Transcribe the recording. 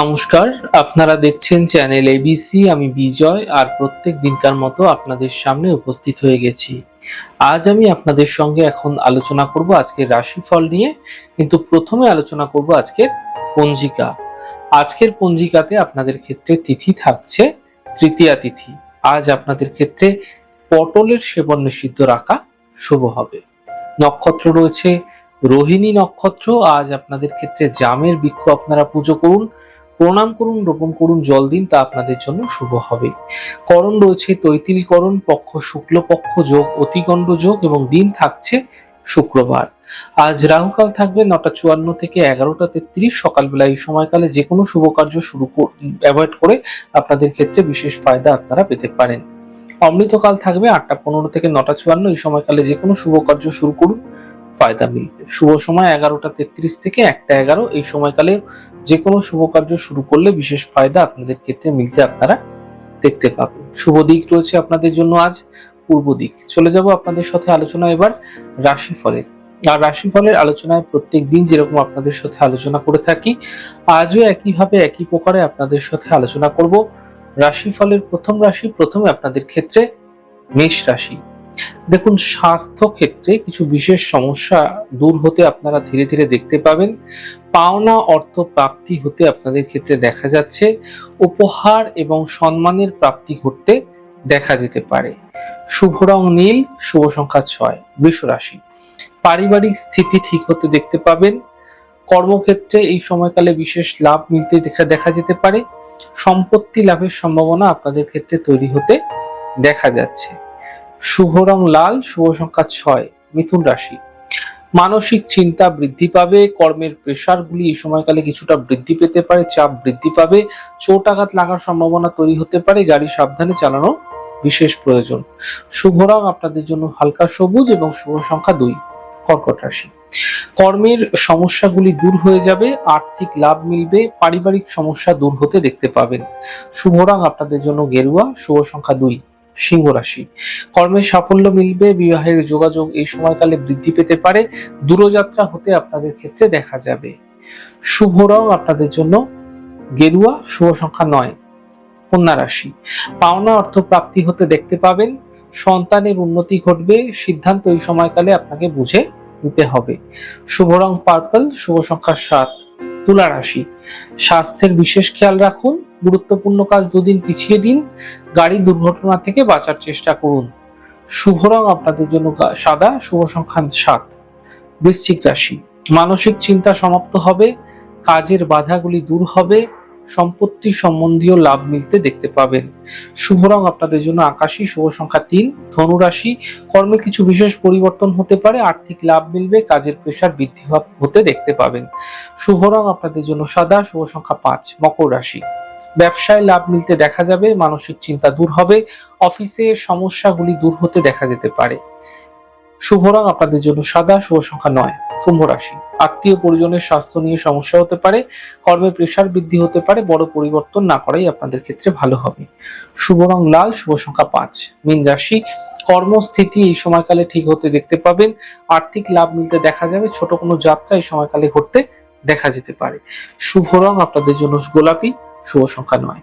নমস্কার, আপনারা দেখছেন চ্যানেল এবিসি আমি বিজয়, আর প্রত্যেক দিনকার মতো আপনাদের সামনে উপস্থিত হয়ে গেছি। আজ আমি আপনাদের সঙ্গে এখন আলোচনা করব আজকের রাশিফল নিয়ে, কিন্তু প্রথমে আলোচনা করব আজকের পঞ্জিকা। আজকের পঞ্জিকাতে আপনাদের ক্ষেত্রে তিথি থাকছে তৃতীয়া তিথি। আজ আপনাদের ক্ষেত্রে পটলের সেবন নিষিদ্ধ রাখা শুভ হবে। নক্ষত্র রয়েছে রোহিণী নক্ষত্র, আজ আপনাদের ক্ষেত্রে জামের বৃক্ষ আপনারা পুজো করুন, প্রণাম করুন, রোপণ করুন, জল দিন, তা আপনাদের জন্য শুভ হবে। করণ রয়েছে তৈতিল করণ পক্ষ শুক্লপক্ষ, যোগ অতিগণ্ড যোগ এবং দিন থাকছে শুক্রবার। আজ রাহুকাল থাকবে নটা চুয়ান্ন থেকে এগারোটা তেত্রিশ, সকালবেলা এই সময়কালে যে কোনো শুভ কার্য শুরু অ্যাভয়েড করে আপনাদের ক্ষেত্রে বিশেষ ফায়দা আপনারা পেতে পারেন। অমৃতকাল থাকবে আটটা পনেরো থেকে নটা চুয়ান্ন, এই সময়কালে যে কোনো শুভ কার্য শুরু করুন ফায়দা মিলবে। শুভ সময় এগারোটা তেত্রিশ থেকে একটা এগারো। এই সময়কালে যে কোনো শুভ কার্য শুরু করলে বিশেষ ফায়দা আপনাদের ক্ষেত্রে মিলতে আপনারা দেখতে পাবেন। শুভ দিক রয়েছে আপনাদের জন্য আজ, পূর্ব দিক। চলে যাব আপনাদের সাথে আলোচনা এবার রাশিফলের। আর রাশিফলের আলোচনায় প্রত্যেক দিন যেরকম আপনাদের সাথে আলোচনা করে থাকি, আজও একইভাবে একই প্রকারে আপনাদের সাথে আলোচনা করব। রাশিফলের প্রথম রাশি, প্রথমে আপনাদের ক্ষেত্রে মেষ রাশি। দেখুন স্বাস্থ্য ক্ষেত্রে কিছু বিশেষ সমস্যা দূর হতে আপনারা ধীরে ধীরে দেখতে পাবেন। পাওনা অর্থ প্রাপ্তি হতে আপনাদের ক্ষেত্রে দেখা যাচ্ছে। উপহার এবং সম্মানের প্রাপ্তি ঘটতে দেখা যেতে পারে। শুভ রং নীল, শুভ সংখ্যা ছয়, বৃষ রাশি। পারিবারিক স্থিতি ঠিক হতে দেখতে পাবেন। কর্মক্ষেত্রে এই সময়কালে বিশেষ লাভ মিলতে দেখা দেখা যেতে পারে। সম্পত্তি লাভের সম্ভাবনা আপনাদের ক্ষেত্রে তৈরি হতে দেখা যাচ্ছে। শুভ রং লাল, শুভ সংখ্যা ছয়, মিথুন রাশি। মানসিক চিন্তা বৃদ্ধি পাবে, কর্মের প্রেশারগুলি এই সময়কালে কিছুটা বৃদ্ধি পেতে পারে, চাপ বৃদ্ধি পাবে, চোট আঘাত লাগার সম্ভাবনা তৈরি হতে পারে, গাড়ি সাবধানে চালানো বিশেষ প্রয়োজন। শুভ রং আপনাদের জন্য হালকা সবুজ এবং শুভ সংখ্যা দুই, কর্কট রাশি। কর্মের সমস্যাগুলি দূর হয়ে যাবে, আর্থিক লাভ মিলবে, পারিবারিক সমস্যা দূর হতে দেখতে পাবেন। শুভ রং আপনাদের জন্য গেরুয়া, শুভ সংখ্যা দুই সিংহ রাশি। কর্মের সাফল্য মিলবে, বিবাহের যোগাযোগ এই সময়কালে বৃদ্ধি পেতে পারে, দূরযাত্রা হতে আপনাদের ক্ষেত্রে দেখা যাবে। শুভ রং আপনাদের জন্য গেরুয়া, শুভ সংখ্যা নয়, কন্যা রাশি। পাওনা অর্থ প্রাপ্তি হতে দেখতে পাবেন, সন্তানের উন্নতি ঘটবে, সিদ্ধান্ত এই সময়কালে আপনাকে বুঝে নিতে হবে। শুভ রং পার্পল, শুভ সংখ্যা সাত। তুলা রাশি। স্বাস্থ্যের বিশেষ খেয়াল রাখুন, গুরুত্বপূর্ণ কাজ দুদিন পিছিয়ে দিন, গাড়ি দুর্ঘটনা থেকে বাঁচার চেষ্টা করুন। শুভ রং আপনাদের জন্য সাদা, শুভ সংখ্যা সাত। বৃশ্চিক রাশি। মানসিক চিন্তা সমাপ্ত হবে, কাজের বাধাগুলি দূর হবে সম্পত্তি সম্বন্ধীয় লাভ মিলতে দেখতে পাবেন। শুভ রং আপনাদের জন্য আকাশী, শুভ সংখ্যা তিন ধনুরাশি কর্মে কিছু বিশেষ পরিবর্তন হতে পারে, আর্থিক লাভ মিলবে, কাজের প্রেশার বৃদ্ধি হতে দেখতে পাবেন। শুভ রং আপনাদের জন্য সাদা, শুভ সংখ্যা পাঁচ, মকর রাশি। ব্যবসায় লাভ মিলতে দেখা যাবে, মানসিক চিন্তা দূর হবে, অফিসে সমস্যাগুলি দূর হতে দেখা যেতে পারে। শুভ রং আপনাদের জন্য সাদা, শুভ সংখ্যা নয়, কুম্ভ রাশি। আত্মীয় পরিজনের স্বাস্থ্য নিয়ে সমস্যা হতে পারে কর্মে প্রেশার বৃদ্ধি হতে পারে, বড় পরিবর্তন না করাই আপনাদের ক্ষেত্রে ভালো হবে। শুভ রং লাল, শুভ সংখ্যা পাঁচ। মীন রাশি, কর্মস্থিতি এই সময়কালে ঠিক হতে দেখতে পাবেন। আর্থিক লাভ মিলতে দেখা যাবে, ছোট কোনো যাত্রা এই সময়কালে ঘটতে দেখা যেতে পারে। শুভ রং আপনাদের জন্য গোলাপি, শুভ সংখ্যা নয়।